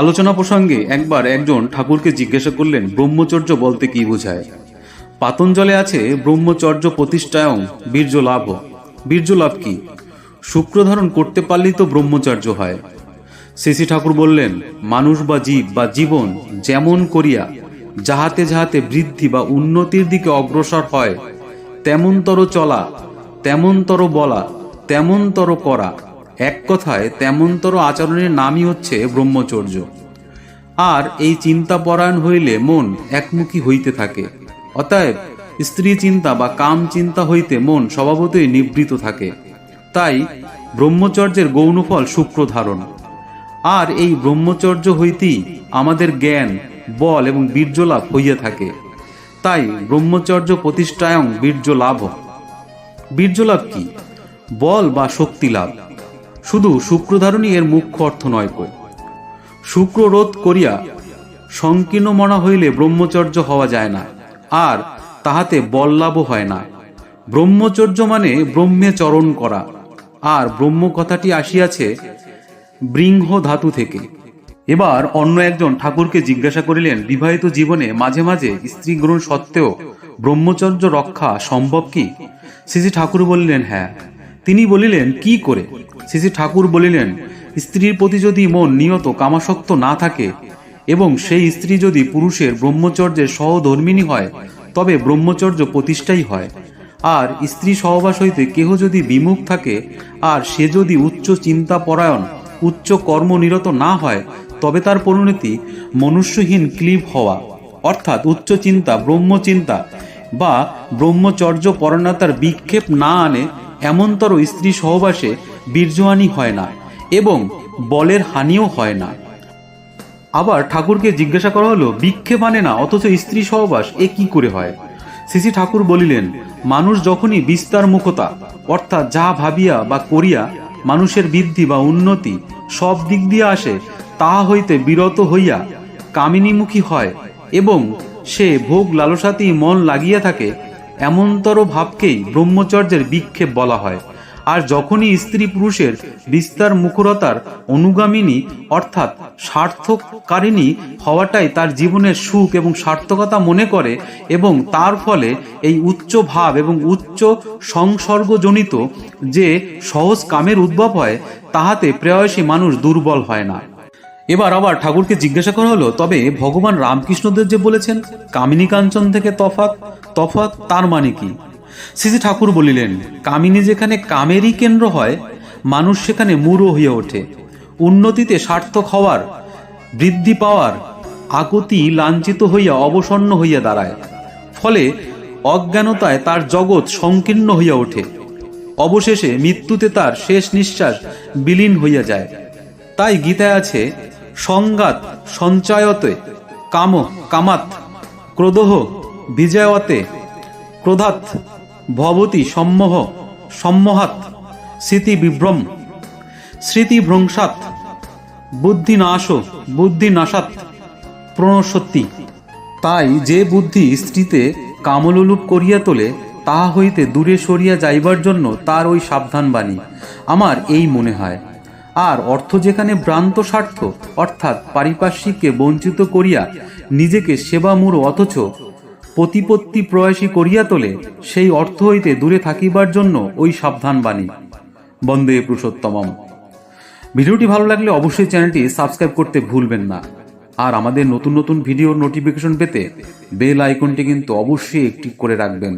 আলোচনা প্রসঙ্গে একবার একজন ঠাকুরকে জিজ্ঞাসা করলেন, ব্রহ্মচর্য বলতে কি বোঝায়? পাতঞ্জলে আছে, ব্রহ্মচর্য প্রতিষ্ঠায়ং বীর্য লাভ। বীর্য লাভ কি? শুক্র ধারণ করতে পারলেই তো ব্রহ্মচর্য হয়। শ্রী ঠাকুর বললেন, মানুষ বা জীব বা জীবন যেমন করিয়া যাহাতে যাহাতে বৃদ্ধি বা উন্নতির দিকে অগ্রসর হয়, তেমনতর চলা, তেমনতর বলা, তেমনতর করা। এক কথায় তেমনতর আচরণের নামই হচ্ছে ব্রহ্মচর্য। আর এই চিন্তা পরায়ণ হইলে মন একমুখী হইতে থাকে। অতএব স্ত্রী চিন্তা বা কাম চিন্তা হইতে মন স্বভাবতই নিবৃত থাকে। তাই ব্রহ্মচর্যের গৌণফল শুক্র ধারণ আর এই ব্রহ্মচর্য হইতেই আমাদের জ্ঞান, বল এবং বীর্য লাভ হইয়া থাকে। তাই ব্রহ্মচর্য প্রতিষ্ঠায়ং বীর্য লাভ বীর্য লাভ কি? বল বা শক্তি লাভ শুধু শুক্রধারণই এর মুখ্য অর্থ নয় কো শুক্র রোধ করিয়া সংকীর্ণ মনা হইলে ব্রহ্মচর্য হওয়া যায় না, আর তাহাতে বল লাভও হয় না। ব্রহ্মচর্য মানে ব্রহ্মে চরণ করা, আর ব্রহ্ম কথাটি আসিয়াছে বৃংহ ধাতু থেকে। এবার অন্য একজন ঠাকুরকে জিজ্ঞাসা করিলেন, বিবাহিত জীবনে মাঝে মাঝে স্ত্রী গ্রহণ সত্ত্বেও ব্রহ্মচর্য রক্ষা সম্ভব কি? শ্রী ঠাকুর বলিলেন হ্যাঁ। তিনি বলিলেন, কি করে? শ্রী ঠাকুর বলিলেন, স্ত্রীর প্রতি যদি মন নিয়ত কামাসক্ত না থাকে এবং সেই স্ত্রী যদি পুরুষের ব্রহ্মচর্যের সহধর্মিনী হয়, তবে ব্রহ্মচর্য প্রতিষ্ঠাই হয়। আর স্ত্রী সহবাস হইতে কেহ যদি বিমুখ থাকে, আর সে যদি উচ্চ চিন্তা পরায়ণ উচ্চ কর্মনিরত না হয়, তবে তার পরিণতি মনুষ্যহীন ক্লিপ হওয়া। অর্থাৎ উচ্চ চিন্তা ব্রহ্মচিন্তা বা ব্রহ্মচর্য পরণতার বিক্ষেপ না আনে এমনতর স্ত্রী সহবাসে বীর্যহানি হয় না এবং বলের হানিও হয় না। আবার ঠাকুরকে জিজ্ঞাসা করা হলো বিক্ষে মানে না, অথচ স্ত্রী সহবাস, এ কি করে হয়? শ্রী ঠাকুর বলিলেন, মানুষ যখনই বিস্তার মুখতা, অর্থাৎ যা ভাবিয়া বা করিয়া মানুষের বৃদ্ধি বা উন্নতি সব দিক দিয়ে আসে, তাহা হইতে বিরত হইয়া কামিনীমুখী হয় এবং সে ভোগ লালসাতেই মন লাগিয়া থাকে এমনতর ভাবকেই ব্রহ্মচর্যের বিক্ষেপ বলা হয়। আর যখনই স্ত্রী পুরুষের বিস্তার মুখরতার অনুগামিনী, অর্থাৎ সার্থককারিণী হওয়াটাই তার জীবনের সুখ এবং সার্থকতা মনে করে এবং তার ফলে এই উচ্চ ভাব এবং উচ্চ সংসর্গজনিত যে সহজ কামের উদ্ভব হয়, তাহাতে প্রেয়সী মানুষ দুর্বল হয় না। এবার আবার ঠাকুরকে জিজ্ঞাসা করা হলো, তবে ভগবান রামকৃষ্ণদেব যে বলেছেন কামিনী কাঞ্চন থেকে তফাত তফাত তার মানে কি? শ্রী ঠাকুর বলিলেন, কামিনী যেখানে কামেরই কেন্দ্র হয়, মানুষ সেখানে মূঢ় হইয়া ওঠে। উন্নতিতে সার্থক হওয়ার, বৃদ্ধি পাওয়ার, আগতি লাঞ্ছিত হইয়া অবসন্ন হইয়া দাঁড়ায়। ফলে অজ্ঞানতায় তার জগৎ সংকীর্ণ হইয়া ওঠে। অবশেষে মৃত্যুতে তার শেষ নিঃশ্বাস বিলীন হইয়া যায়। তাই গীতায় আছে, সংঘাত সঞ্চয়তে কাম কামাত, ক্রোধহ বিজয়তে ক্রোধাত ভবতি সম্মোহ সম্মোহাত স্মৃতি বিভ্রম স্মৃতি ভ্রংসাত বুদ্ধি নাশ বুদ্ধি নাশাত প্রণসত্যি। তাই যে বুদ্ধি স্ত্রীতে কামলুলুপ করিয়া তোলে, তাহা হইতে দূরে সরিয়া যাইবার জন্য তার ওই সাবধান বাণী আমার এই মনে হয়। আর অর্থ যেখানে ভ্রান্ত স্বার্থ, অর্থাৎ পারিপার্শ্বিককে বঞ্চিত করিয়া নিজেকে সেবামূঢ় অথচ প্রতিপত্তি প্রয়াসী করিয়া তোলে, সেই অর্থ হইতে দূরে থাকিবার জন্য ওই সাবধান বাণী বন্দে পুরুষোত্তম ভিডিওটি ভালো লাগলে অবশ্যই চ্যানেলটি সাবস্ক্রাইব করতে ভুলবেন না। আর আমাদের নতুন নতুন ভিডিওর নোটিফিকেশন পেতে বেল আইকনটি কিন্তু অবশ্যই একটি করে রাখবেন।